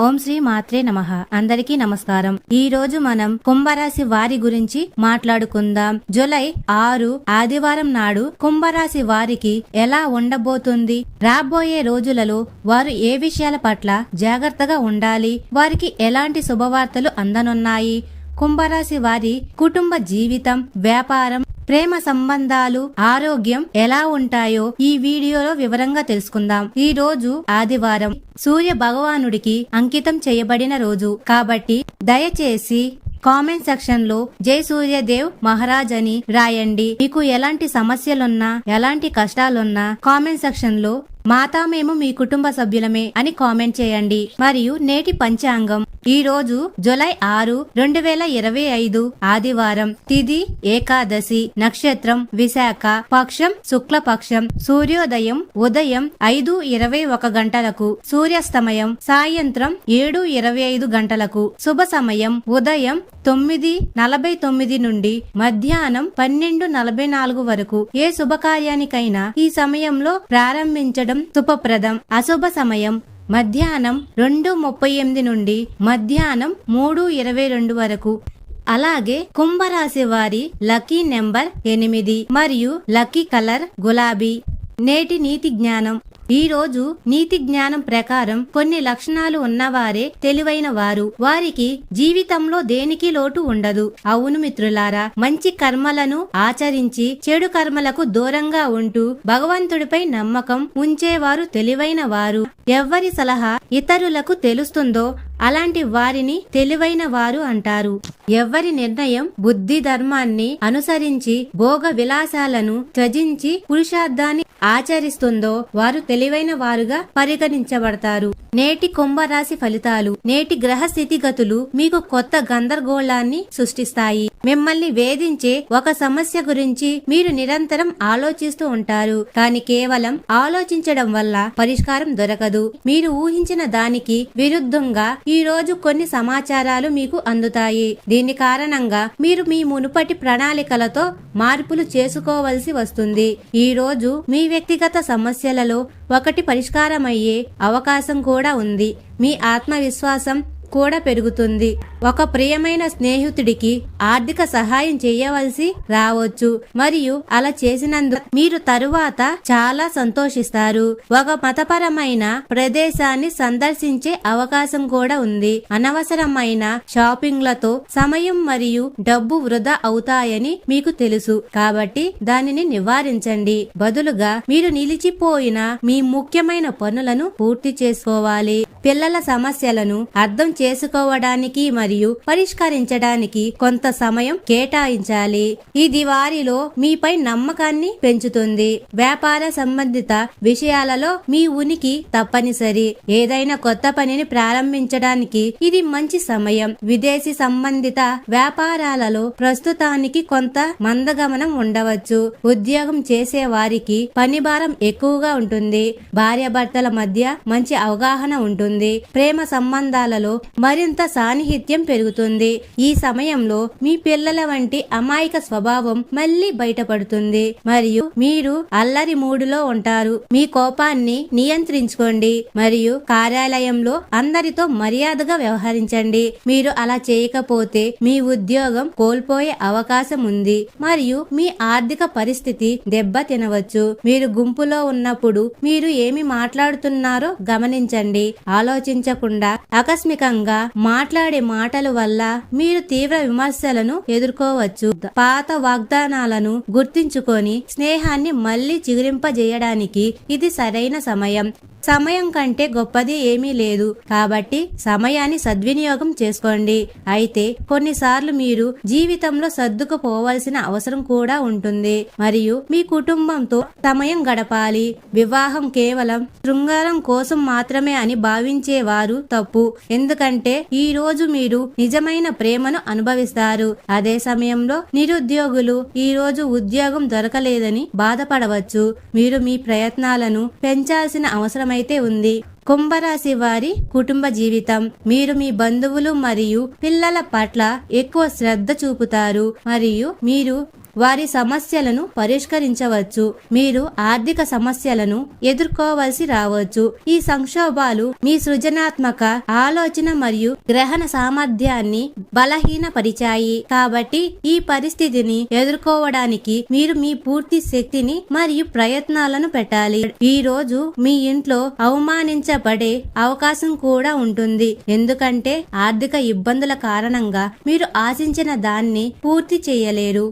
ఓం శ్రీ మాత్రే నమ. అందరికీ నమస్కారం. ఈ రోజు మనం కుంభరాశి వారి గురించి మాట్లాడుకుందాం. జూలై ఆరు ఆదివారం నాడు కుంభరాశి వారికి ఎలా ఉండబోతుంది? రాబోయే రోజులలో వారు ఏ విషయాల పట్ల జాగ్రత్తగా ఉండాలి? వారికి ఎలాంటి శుభవార్తలు అందనున్నాయి? కుంభరాశి వారి కుటుంబ జీవితం వ్యాపారం ప్రేమ సంబంధాలు ఆరోగ్యం ఎలా ఉంటాయో ఈ వీడియోలో వివరంగా తెలుసుకుందాం. ఈ రోజు ఆదివారం సూర్య భగవానుడికి అంకితం చేయబడిన రోజు. కాబట్టి దయచేసి కామెంట్ సెక్షన్లో జై సూర్యదేవ్ మహారాజ్ అని రాయండి. మీకు ఎలాంటి సమస్యలున్నా ఎలాంటి కష్టాలున్నా కామెంట్ సెక్షన్లో మాతా మేము మీ కుటుంబ సభ్యులమే అని కామెంట్ చేయండి. మరియు నేటి పంచాంగం ఈ రోజు జులై ఆరు రెండు వేల ఇరవై ఐదు ఆదివారం తిది ఏకాదశి నక్షత్రం విశాఖ పక్షం శుక్లపక్షం సూర్యోదయం ఉదయం ఐదు ఇరవై ఒక గంటలకు సూర్యాస్తమయం సాయంత్రం ఏడు ఇరవై ఐదు గంటలకు శుభ సమయం ఉదయం తొమ్మిది నలభై తొమ్మిది నుండి మధ్యాహ్నం పన్నెండు నలభై నాలుగు వరకు. ఏ శుభకార్యానికైనా ఈ సమయంలో ప్రారంభించడం శుభప్రదం. అశుభ సమయం మధ్యాహ్నం రెండు ముప్పై ఎనిమిది నుండి మధ్యాహ్నం మూడు ఇరవై రెండు వరకు. అలాగే కుంభరాశి వారి లక్కీ నెంబర్ ఎనిమిది మరియు లక్కీ కలర్ గులాబీ. నేటి నీతి జ్ఞానం. ఈ రోజు నీతి జ్ఞానం ప్రకారం కొన్ని లక్షణాలు ఉన్నవారే తెలివైన వారు. వారికి జీవితంలో దేనికి లోటు ఉండదు. అవును మిత్రులారా మంచి కర్మలను ఆచరించి చెడు కర్మలకు దూరంగా ఉంటూ భగవంతుడిపై నమ్మకం ఉంచేవారు తెలివైన వారు. ఎవ్వరి సలహా ఇతరులకు తెలుస్తుందో అలాంటి వారిని తెలివైన వారు అంటారు. ఎవ్వరి నిర్ణయం బుద్ధి ధర్మాన్ని అనుసరించి భోగ విలాసాలను త్యజించి పురుషార్థాన్ని ఆచరిస్తుందో వారు తెలివైన వారుగా పరిగణించబడతారు. నేటి కుంభరాశి ఫలితాలు నేటి గ్రహ స్థితిగతులు మీకు కొత్త గందరగోళాన్ని సృష్టిస్తాయి. మిమ్మల్ని వేధించే ఒక సమస్య గురించి మీరు నిరంతరం ఆలోచిస్తూ ఉంటారు. కానీ కేవలం ఆలోచించడం వల్ల పరిష్కారం దొరకదు. మీరు ఊహించిన దానికి విరుద్ధంగా ఈ రోజు కొన్ని సమాచారాలు మీకు అందుతాయి. దీని కారణంగా మీరు మీ మునుపటి ప్రణాళికలతో మార్పులు చేసుకోవలసి వస్తుంది. ఈ రోజు మీ వ్యక్తిగత సమస్యలలో ఒకటి పరిష్కారమయ్యే అవకాశం కూడా ఉంది. మీ ఆత్మవిశ్వాసం కూడా పెరుగుతుంది. ఒక ప్రియమైన స్నేహితుడికి ఆర్థిక సహాయం చేయవలసి రావచ్చు. మరియు అలా చేసినందు మీరు తరువాత చాలా సంతోషిస్తారు. ఒక మతపరమైన ప్రదేశాన్ని సందర్శించే అవకాశం కూడా ఉంది. అనవసరమైన షాపింగ్లతో సమయం మరియు డబ్బు వృధా అవుతాయని మీకు తెలుసు. కాబట్టి దానిని నివారించండి. బదులుగా మీరు నిలిచిపోయిన మీ ముఖ్యమైన పనులను పూర్తి చేసుకోవాలి. పిల్లల సమస్యలను అర్థం చేసుకోవడానికి మరియు పరిష్కరించడానికి కొంత సమయం కేటాయించాలి. ఇది వారిలో మీపై నమ్మకాన్ని పెంచుతుంది. వ్యాపార సంబంధిత విషయాలలో మీ ఉనికి తప్పనిసరి. ఏదైనా కొత్త పనిని ప్రారంభించడానికి ఇది మంచి సమయం. విదేశీ సంబంధిత వ్యాపారాలలో ప్రస్తుతానికి కొంత మందగమనం ఉండవచ్చు. ఉద్యోగం చేసే వారికి పని భారం ఎక్కువగా ఉంటుంది. భార్యాభర్తల మధ్య మంచి అవగాహన ఉంటుంది. ప్రేమ సంబంధాలలో మరింత సాన్నిహిత్యం పెరుగుతుంది. ఈ సమయంలో మీ పిల్లల వంటి అమాయక స్వభావం మళ్ళీ బయటపడుతుంది. మరియు మీరు అల్లరి మూడులో ఉంటారు. మీ కోపాన్ని నియంత్రించుకోండి. మరియు కార్యాలయంలో అందరితో మర్యాదగా వ్యవహరించండి. మీరు అలా చేయకపోతే మీ ఉద్యోగం కోల్పోయే అవకాశం ఉంది. మరియు మీ ఆర్థిక పరిస్థితి దెబ్బ తినవచ్చు. మీరు గుంపులో ఉన్నప్పుడు మీరు ఏమి మాట్లాడుతున్నారో గమనించండి. ఆలోచించకుండా ఆకస్మికంగా మాట్లాడే మాటల వల్ల మీరు తీవ్ర విమర్శలను ఎదుర్కోవచ్చు. పాత వాగ్దానాలను గుర్తించుకొని స్నేహాన్ని మళ్ళీ చిగురింపజేయడానికి ఇది సరైన సమయం. సమయం కంటే గొప్పది ఏమీ లేదు. కాబట్టి సమయాన్ని సద్వినియోగం చేసుకోండి. అయితే కొన్నిసార్లు మీరు జీవితంలో సర్దుకుపోవాల్సిన అవసరం కూడా ఉంటుంది. మరియు మీ కుటుంబంతో సమయం గడపాలి. వివాహం కేవలం శృంగారం కోసం మాత్రమే అని భావించేవారు తప్పు. ఎందుకంటే ఈ రోజు మీరు నిజమైన ప్రేమను అనుభవిస్తారు. అదే సమయంలో నిరుద్యోగులు ఈ రోజు ఉద్యోగం దొరకలేదని బాధపడవచ్చు. మీరు మీ ప్రయత్నాలను పెంచాల్సిన అయితే ఉంది. కుంభరాశి వారి కుటుంబ జీవితం. మీరు మీ బంధువులు మరియు పిల్లల పట్ల ఎక్కువ శ్రద్ధ చూపుతారు. మరియు మీరు వారి సమస్యలను పరిష్కరించవచ్చు. మీరు ఆర్థిక సమస్యలను ఎదుర్కోవలసి రావచ్చు. ఈ సంక్షోభాలు మీ సృజనాత్మక ఆలోచన మరియు గ్రహణ సామర్థ్యాన్ని బలహీనపరిచాయి. కాబట్టి ఈ పరిస్థితిని ఎదుర్కోవడానికి మీరు మీ పూర్తి శక్తిని మరియు ప్రయత్నాలను పెట్టాలి. ఈ రోజు మీ ఇంట్లో అవమానించబడే అవకాశం కూడా ఉంటుంది. ఎందుకంటే ఆర్థిక ఇబ్బందుల కారణంగా మీరు ఆశించిన దాన్ని పూర్తి చేయలేరు.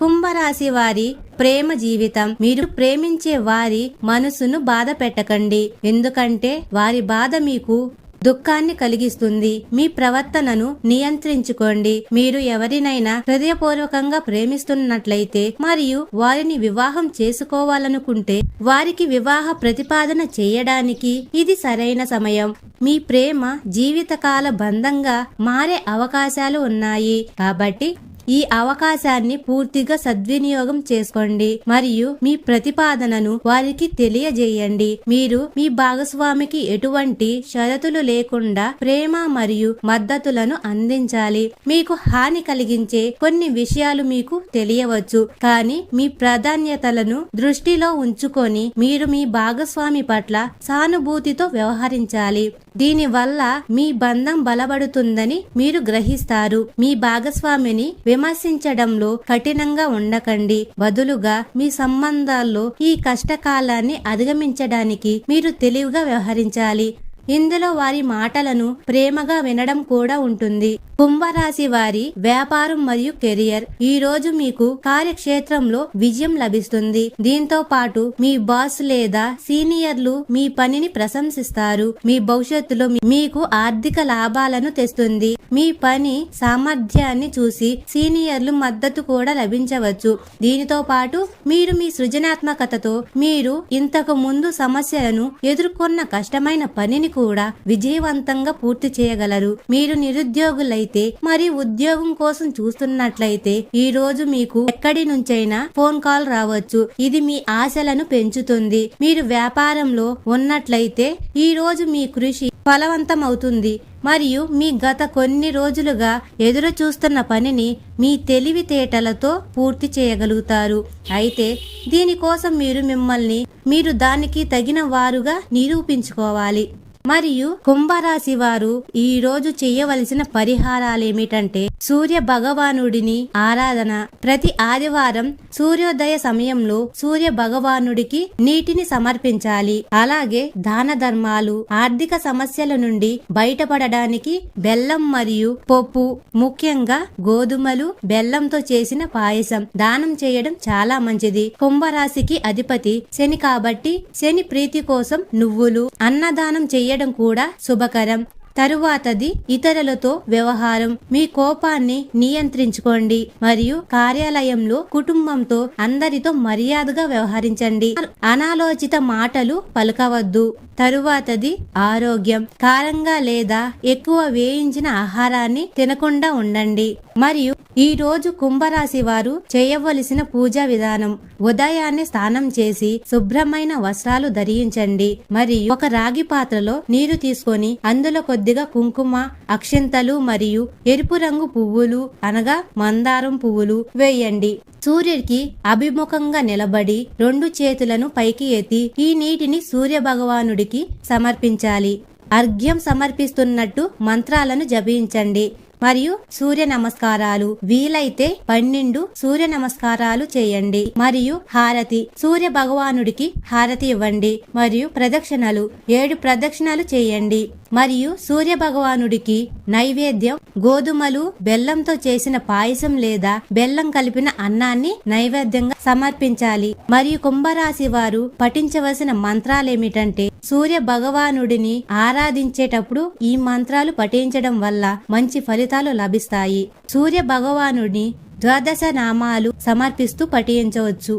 కుంభరాశి వారి ప్రేమ జీవితం. మీరు ప్రేమించే వారి మనసును బాధ పెట్టకండి. ఎందుకంటే వారి బాధ మీకు దుఃఖాన్ని కలిగిస్తుంది. మీ ప్రవర్తనను నియంత్రించుకోండి. మీరు ఎవరినైనా హృదయపూర్వకంగా ప్రేమిస్తున్నట్లయితే మరియు వారిని వివాహం చేసుకోవాలనుకుంటే వారికి వివాహ ప్రతిపాదన చేయడానికి ఇది సరైన సమయం. మీ ప్రేమ జీవితకాల బంధంగా మారే అవకాశాలు ఉన్నాయి. కాబట్టి ఈ అవకాశాన్ని పూర్తిగా సద్వినియోగం చేసుకోండి మరియు మీ ప్రతిపాదనను వారికి తెలియజేయండి. మీరు మీ భాగస్వామికి ఎటువంటి షరతులు లేకుండా ప్రేమ మరియు మద్దతులను అందించాలి. మీకు హాని కలిగించే కొన్ని విషయాలు మీకు తెలియవచ్చు. కానీ మీ ప్రాధాన్యతలను దృష్టిలో ఉంచుకొని మీరు మీ భాగస్వామి పట్ల సానుభూతితో వ్యవహరించాలి. దీనివల్ల మీ బంధం బలపడుతుందని మీరు గ్రహిస్తారు. మీ భాగస్వామిని విమర్శించడంలో కఠినంగా ఉండకండి. బదులుగా మీ సంబంధాల్లో ఈ కష్టకాలాన్ని అధిగమించడానికి మీరు తెలివిగా వ్యవహరించాలి. ఇందులో వారి మాటలను ప్రేమగా వినడం కూడా ఉంటుంది. కుంభరాశి వారి వ్యాపారం మరియు కెరియర్. ఈ రోజు మీకు కార్యక్షేత్రంలో విజయం లభిస్తుంది. దీంతో పాటు మీ బాస్ లేదా సీనియర్లు మీ పనిని ప్రశంసిస్తారు. మీ భవిష్యత్తులో మీకు ఆర్థిక లాభాలను తెస్తుంది. మీ పని సామర్థ్యాన్ని చూసి సీనియర్లు మద్దతు కూడా లభించవచ్చు. దీనితో పాటు మీరు మీ సృజనాత్మకతతో మీరు ఇంతకు ముందు సమస్యలను ఎదుర్కొన్న కష్టమైన పనిని కూడా విజయవంతంగా పూర్తి చేయగలరు. మీరు నిరుద్యోగులైతే అయితే మరి ఉద్యోగం కోసం చూస్తున్నట్లయితే ఈ రోజు మీకు ఎక్కడి నుంచైనా ఫోన్ కాల్ రావచ్చు. ఇది మీ ఆశలను పెంచుతుంది. మీరు వ్యాపారంలో ఉన్నట్లయితే ఈ రోజు మీ కృషి ఫలవంతమవుతుంది. మరియు మీ గత కొన్ని రోజులుగా ఎదురు చూస్తున్న పనిని మీ తెలివితేటలతో పూర్తి చేయగలుగుతారు. అయితే దీనికోసం మీరు మిమ్మల్ని మీరు దానికి తగిన వారుగా నిరూపించుకోవాలి. మరియు కుంభరాశి వారు ఈ రోజు చేయవలసిన పరిహారాలేమిటంటే సూర్య భగవానుడిని ఆరాధన. ప్రతి ఆదివారం సూర్యోదయ సమయంలో సూర్య భగవానుడికి నీటిని సమర్పించాలి. అలాగే దాన ధర్మాలు ఆర్థిక సమస్యల నుండి బయటపడడానికి బెల్లం మరియు పప్పు ముఖ్యంగా గోధుమలు బెల్లంతో చేసిన పాయసం. దానం చేయడం చాలా మంచిది. కుంభరాశికి అధిపతి శని కాబట్టి శని ప్రీతి కోసం నువ్వులు అన్నదానం చేయడం కూడా శుభకరం. తరువాతది ఇతరులతో వ్యవహారం. మీ కోపాన్ని నియంత్రించుకోండి. మరియు కార్యాలయంలో కుటుంబంతో అందరితో మర్యాదగా వ్యవహరించండి. అనాలోచిత మాటలు పలకవద్దు. తరువాతది ఆరోగ్యం. కారంగా లేదా ఎక్కువ వేయించిన ఆహారాన్ని తినకుండా ఉండండి. మరియు ఈ రోజు కుంభరాశి వారు చేయవలసిన పూజా విధానం. ఉదయాన్నే స్నానం చేసి శుభ్రమైన వస్త్రాలు ధరించండి. మరియు ఒక రాగి పాత్రలో నీరు తీసుకొని అందులో కొద్దిగా కుంకుమ అక్షింతలు మరియు ఎరుపు రంగు పువ్వులు అనగా మందారం పువ్వులు వేయండి. సూర్యుడికి అభిముఖంగా నిలబడి రెండు చేతులను పైకి ఎత్తి ఈ నీటిని సూర్య భగవానుడికి సమర్పించాలి. అర్ఘ్యం సమర్పిస్తున్నట్టు మంత్రాలను జపించండి. మరియు సూర్య నమస్కారాలు వీలైతే పన్నెండు సూర్య నమస్కారాలు చేయండి. మరియు హారతి సూర్య భగవానుడికి హారతి ఇవ్వండి. మరియు ప్రదక్షిణలు ఏడు ప్రదక్షిణలు చేయండి. మరియు సూర్య భగవానుడికి నైవేద్యం గోధుమలు బెల్లంతో చేసిన పాయసం లేదా బెల్లం కలిపిన అన్నాన్ని నైవేద్యంగా సమర్పించాలి. మరియు కుంభరాశి వారు పఠించవలసిన మంత్రాలేమిటంటే సూర్య భగవానుడిని ఆరాధించేటప్పుడు ఈ మంత్రాలు పఠించడం వల్ల మంచి ఫలితం ఫలితాలు లభిస్తాయి. సూర్య భగవానుడిని ద్వాదశ నామాలు సమర్పిస్తూ పఠించవచ్చు.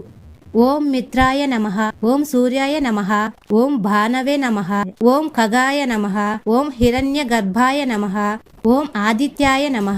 ఓం మిత్రాయ నమ. ఓం సూర్యాయ నమ. ఓం భానవే నమ. ఓం ఖగాయ నమ. ఓం హిరణ్య గర్భాయ నమ. ఓం ఆదిత్యాయ నమ.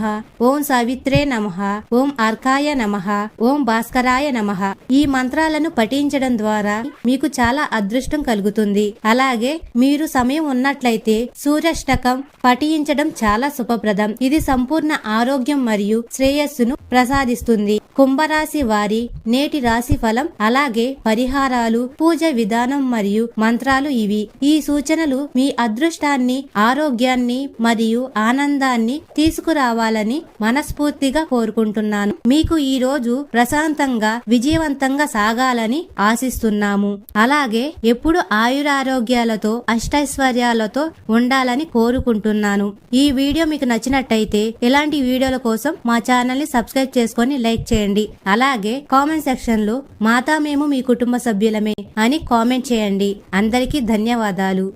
ఓం సవిత్రే నమ. ఓం అర్కాయ నమ. ఓం భాస్కరాయ నమ. ఈ మంత్రాలను పఠించడం ద్వారా మీకు చాలా అదృష్టం కలుగుతుంది. అలాగే మీరు సమయం ఉన్నట్లయితే సూర్యష్టకం పఠించడం చాలా శుభప్రదం. ఇది సంపూర్ణ ఆరోగ్యం మరియు శ్రేయస్సును ప్రసాదిస్తుంది. కుంభరాశి వారి నేటి రాశి ఫలం అలాగే పరిహారాలు పూజ విధానం మరియు మంత్రాలు ఇవి. ఈ సూచనలు మీ అదృష్టాన్ని ఆరోగ్యాన్ని మరియు ఆనంద ఆనందాన్ని తీసుకురావాలని మనస్ఫూర్తిగా కోరుకుంటున్నాను. మీకు ఈ రోజు ప్రశాంతంగా విజయవంతంగా సాగాలని ఆశిస్తున్నాము. అలాగే ఎప్పుడు ఆయురారోగ్యాలతో అష్టైశ్వర్యాలతో ఉండాలని కోరుకుంటున్నాను. ఈ వీడియో మీకు నచ్చినట్టయితే ఇలాంటి వీడియోల కోసం మా ఛానల్ని సబ్స్క్రైబ్ చేసుకొని లైక్ చేయండి. అలాగే కామెంట్ సెక్షన్లో మాతా మేము మీ కుటుంబ సభ్యులమే అని కామెంట్ చేయండి. అందరికీ ధన్యవాదాలు.